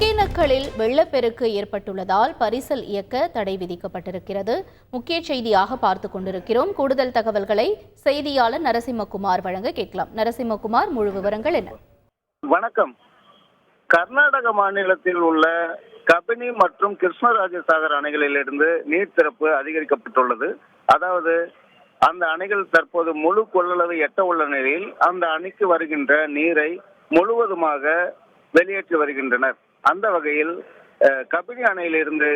ஒகேனக்கலில் வெள்ளப்பெருக்கு ஏற்பட்டுள்ளதால் பரிசல் இயக்க தடை விதிக்கப்பட்டிருக்கிறது. முக்கிய செய்தியாக பார்த்து கொண்டிருக்கிறோம். கூடுதல் தகவல்களை செய்தியாளர் நரசிம்மகுமார் வழங்க கேட்கலாம். நரசிம்மகுமார் முழு விவரங்கள் என்ன? வணக்கம். கர்நாடக மாநிலத்தில் உள்ள கபினி மற்றும் கிருஷ்ணராஜசாகர் அணைகளிலிருந்து நீர் திறப்பு அதிகரிக்கப்பட்டுள்ளது. அதாவது அந்த அணைகள் தற்போது முழு கொள்ளளவு எட்ட உள்ள நிலையில் அந்த அணைக்கு வருகின்ற நீரை முழுவதுமாக வெளியேற்றி வருகின்றனர். அந்த வகையில் கபினி அணையிலிருந்து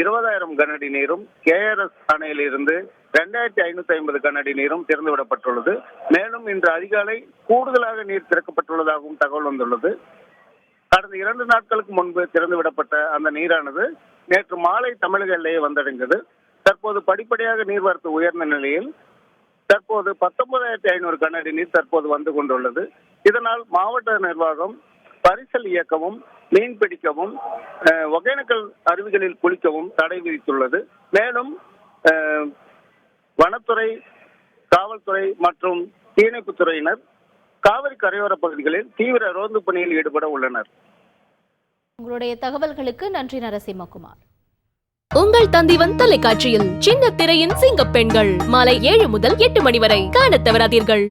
இருபதாயிரம் கனஅடி நீரும் கேஆர்எஸ் அணையிலிருந்து இரண்டாயிரத்தி ஐநூத்தி ஐம்பது கனஅடி நீரும் திறந்து விடப்பட்டுள்ளது மேலும் இன்று அதிகாலை கூடுதலாக நீர் திறக்கப்பட்டுள்ளதாகவும் தகவல் வந்துள்ளது. கடந்த இரண்டு நாட்களுக்கு முன்பு திறந்து விடப்பட்ட அந்த நீரானது நேற்று மாலை தமிழக எல்லையை வந்தடைந்தது. தற்போது படிப்படியாக நீர்வரத்து உயர்ந்த நிலையில் தற்போது பத்தொன்பதாயிரத்தி ஐநூறு கனஅடி நீர் தற்போது வந்து கொண்டுள்ளது. இதனால் மாவட்ட நிர்வாகம் பரிசல் இயக்கமும் மீன் பிடிக்கவும் ஒகேனக்கல் அருவிகளில் குளிக்கவும் தடை விதித்துள்ளது. மேலும் வனத்துறை காவல்துறை மற்றும் துறையினர் காவிரி கரையோர பகுதிகளில் தீவிர ரோந்து பணியில் ஈடுபட உள்ளனர். உங்களுடைய தகவல்களுக்கு நன்றி நரசிம்மகுமார் உங்கள் தந்திவன் தொலைக்காட்சியில் சின்ன திரையின் சிங்க பெண்கள் மாலை ஏழு முதல் எட்டு மணி வரை காணத் தவறாதீர்கள்.